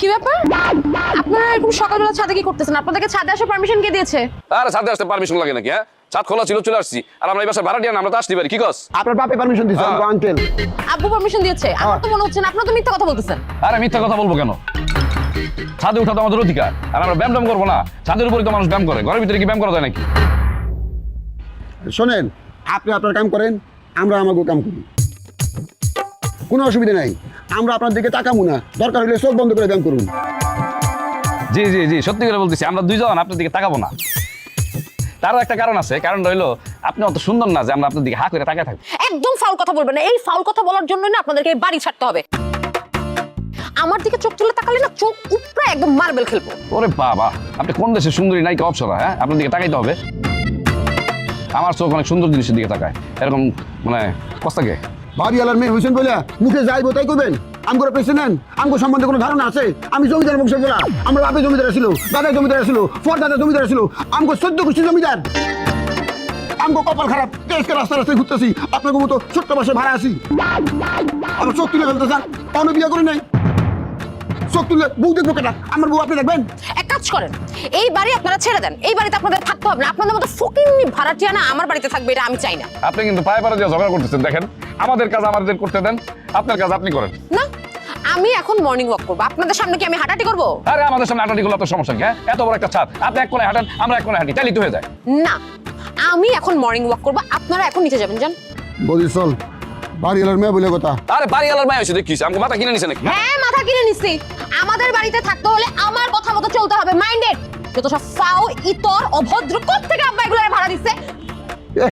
কি ব্যাপার? আপনারা এরকম সকালবেলা ছাদে কি করতেছেন? আপনাদেরকে ছাদে আসার পারমিশন কে দিয়েছে? আরে ছাদে আসতে পারমিশন লাগে নাকি হ্যাঁ? ছাদ খোলা ছিল চলে আসছি। আর আমরা এই ভাড়া দিয়ে আমরা তো আসতে পারি কি কস? আপনার বাপে পারমিশন হ্যাঁ। আঙ্কেল আব্বু পারমিশন দিয়েছে। আমার তো মনে হচ্ছে না আপনারা তো মিথ্যা কথা বলতেছেন। আরে মিথ্যা কথা বলব কেন? ছাদে উঠা তো আমাদের অধিকার। আর আমরা ব্যায়াম ট্যাম করব না। ছাদের উপরে তো মানুষ ব্যায়াম করে। ঘরের ভিতরে কি ব্যায়াম করা যায় নাকি? শোনেন আপনি আপনার কাম করেন আমরা আমাকে কাম করি। কোনো অসুবিধা নাই। আমরা আপনার দিকে তাকাবো না। দরকার হলে চোখ বন্ধ করে ব্যায়াম করুন। জি জি জি সত্যি করে বলতেছি আমরা দুইজন আপনার দিকে তাকাবো না। তারও একটা কারণ আছে কারণ হইল আপনি অত সুন্দর না যে আমরা আপনার দিকে হা করে তাকায় থাকব। একদম ফাউল কথা বলবেন না। এই ফাউল কথা বলার জন্যই না আপনাদেরকে এই বাড়ি ছাড়তে হবে। আমার দিকে চোখ তুলে তাকালে না চোখ উপরে একদম মার্বেল খেলব। ওরে বাবা আপনি কোন দেশে সুন্দরী নায়িকা অপসরা হ্যাঁ? আপনার দিকে তাকাইতে হবে। আমার চোখ অনেক সুন্দর জিনিসের দিকে তাকায়। এরকম মানে কস্তাকে। বাড়িওয়ালার মেয়ে হয়েছেন বলে মুখে যাইবো তাই করবেন আমগো প্রেসিডেন্ট আমগো সম্বন্ধে কোনো ধারণা আছে? আমি জমিদার বংশের আমার বাপে জমিদার ছিল দাদা জমিদার ছিল ফর দাদা জমিদার ছিল। আমগো চোদ্দ গোষ্ঠী জমিদার। আমগো কপাল খারাপ দেশকে রাস্তা রাস্তায় ঘুরতেছি। আপনাকে মতো ছোট্ট বাসে ভাড়া আমার চোখ তুলে ফেলতে চান বিয়ে করে নাই। চোখ তুলে বউ দেখব কেটা? আমার বউ আপনি দেখবেন? এক কাজ করেন এই বাড়ি আপনারা ছেড়ে দেন। এই বাড়িতে আপনাদের থাকতে হবে না। আপনাদের মতো ফকিংনি ভাড়াটিয়া না আমার বাড়িতে থাকবে এটা আমি চাই না। আপনি কিন্তু পায়ে পাড়া দিয়ে ঝগড়া করতেছেন দেখেন। আমাদের কাজ আমাদের করতে দেন আপনার কাজ আপনি করেন। না আমি এখন মর্নিং ওয়াক করব। আপনাদের সামনে কি আমি হাঁটাহাঁটি করব? আরে আমাদের সামনে হাঁটাটি গুলো আপনার সমস্যা কি হ্যাঁ? এত বড় একটা ছাদ আপনি এক কোণে হাঁটেন আমরা এক কোণে হাঁটি তাইলে তো হয়ে যায়। না আমি এখন মর্নিং ওয়াক করব আপনারা এখন নিচে যাবেন যান। বলি চল বাড়িওয়ালার মেয়ে বলে কথা। আরে বাড়ি আলার মায় হয়েছে দেখিস আমাকে মাথা কিনে নিছে নাকি? হ্যাঁ মাথা কিনে নিচ্ছি আমাদের বাড়িতে থাকতে হলে আমার কথা মতো চলতে হবে মাইন্ডেড। যত সব ফাও ইতর অভদ্র থেকে আব্বা এগুলো ভাড়া দিচ্ছে?